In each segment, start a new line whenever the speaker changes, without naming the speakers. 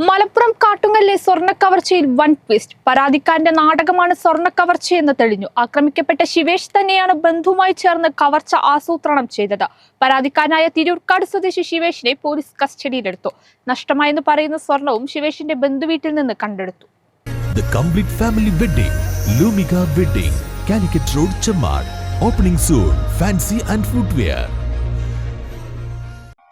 മലപ്പുറം കാട്ടുങ്ങലിലെ സ്വർണ കവർച്ചയിൽ വൻ ട്വിസ്റ്റ്. പരാതിക്കാരന്റെ നാടകമാണ് സ്വർണ കവർച്ചയെന്ന് തെളിഞ്ഞു. ആക്രമിക്കപ്പെട്ട ശിവേഷ് തന്നെയാണ് ബന്ധുവുമായി ചേർന്ന് കവർച്ച ആസൂത്രണം ചെയ്തത്. പരാതിക്കാരനായ തിരൂർക്കാട് സ്വദേശി ശിവേഷിനെ പോലീസ് കസ്റ്റഡിയിലെടുത്തു. നഷ്ടമായെന്ന് പറയുന്ന സ്വർണവും ശിവേഷിന്റെ ബന്ധുവീട്ടിൽ നിന്ന് കണ്ടെടുത്തു.
Calicut road family opening Lumika fancy and Road,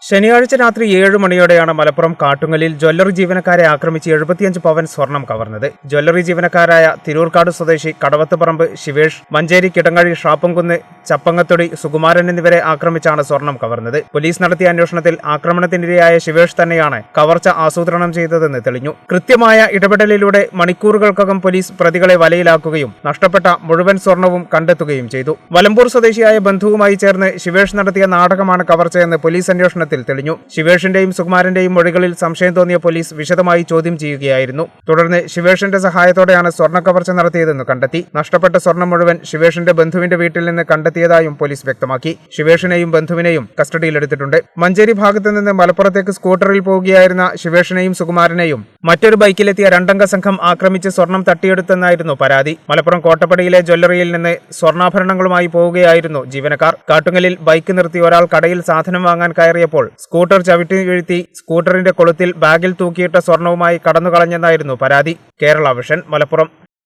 ശനിയാഴ്ച രാത്രി ഏഴ് മണിയോടെയാണ് മലപ്പുറം കാട്ടുങ്ങലിൽ ജ്വല്ലറി ജീവനക്കാരെ ആക്രമിച്ച് എഴുപത്തിയഞ്ച് പവൻ സ്വർണം കവർന്നത്. ജ്വല്ലറി ജീവനക്കാരായ തിരൂർക്കാട് സ്വദേശി കടവത്തുപറമ്പ് ശിവേഷ് മഞ്ചേരി കിടങ്ങഴി ഷാപ്പംകുന്ന് ചപ്പങ്ങത്തൊടി സുകുമാരൻ എന്നിവരെ ആക്രമിച്ചാണ് സ്വർണം കവർന്നത്. പോലീസ് നടത്തിയ അന്വേഷണത്തിൽ ആക്രമണത്തിനിരയായ ശിവേഷ് തന്നെയാണ് കവർച്ച ആസൂത്രണം ചെയ്തതെന്ന് തെളിഞ്ഞു. കൃത്യമായ ഇടപെടലിലൂടെ മണിക്കൂറുകൾക്കകം പോലീസ് പ്രതികളെ വലയിലാക്കുകയും നഷ്ടപ്പെട്ട മുഴുവൻ സ്വർണവും കണ്ടെത്തുകയും ചെയ്തു. വലമ്പൂർ സ്വദേശിയായ ബന്ധുവുമായി ചേർന്ന് ശിവേഷ് നടത്തിയ നാടകമാണ് കവർച്ചയെന്ന് പോലീസ് അന്വേഷണത്തിൽ തെളിഞ്ഞു. ശിവേഷിന്റെയും സുകുമാരന്റെയും മൊഴികളിൽ സംശയം തോന്നിയ പോലീസ് വിശദമായി ചോദ്യം ചെയ്യുകയായിരുന്നു. തുടർന്ന് ശിവേഷിന്റെ സഹായത്തോടെയാണ് സ്വർണ കവർച്ച നടത്തിയതെന്ന് കണ്ടെത്തി. നഷ്ടപ്പെട്ട സ്വർണം മുഴുവൻ ശിവേഷിന്റെ ബന്ധുവിന്റെ വീട്ടിൽ നിന്ന് കണ്ടെത്തിയതായും പോലീസ് വ്യക്തമാക്കി. ശിവേഷിനെയും ബന്ധുവിനെയും കസ്റ്റഡിയിലെടുത്തിട്ടുണ്ട്. മഞ്ചേരി ഭാഗത്ത് നിന്ന് മലപ്പുറത്തേക്ക് സ്കൂട്ടറിൽ പോവുകയായിരുന്ന ശിവേഷിനെയും സുകുമാരനെയും മറ്റൊരു ബൈക്കിലെത്തിയ രണ്ടംഗ സംഘം ആക്രമിച്ച് സ്വർണം തട്ടിയെടുത്തെന്നായിരുന്നു പരാതി. മലപ്പുറം കോട്ടപ്പടിയിലെ ജ്വല്ലറിയിൽ നിന്ന് സ്വർണാഭരണങ്ങളുമായി പോവുകയായിരുന്നു ജീവനക്കാർ. കാട്ടുങ്ങലിൽ ബൈക്ക് നിർത്തി ഒരാൾ കടയിൽ സാധനം വാങ്ങാൻ കയറിയപ്പോൾ സ്കൂട്ടർ ചവിട്ടി വീഴ്ത്തി സ്കൂട്ടറിന്റെ കൊളുത്തിൽ ബാഗിൽ തൂക്കിയിട്ട സ്വർണവുമായി കടന്നുകളഞ്ഞെന്നായിരുന്നു പരാതി. കേരള വിഷൻ മലപ്പുറം.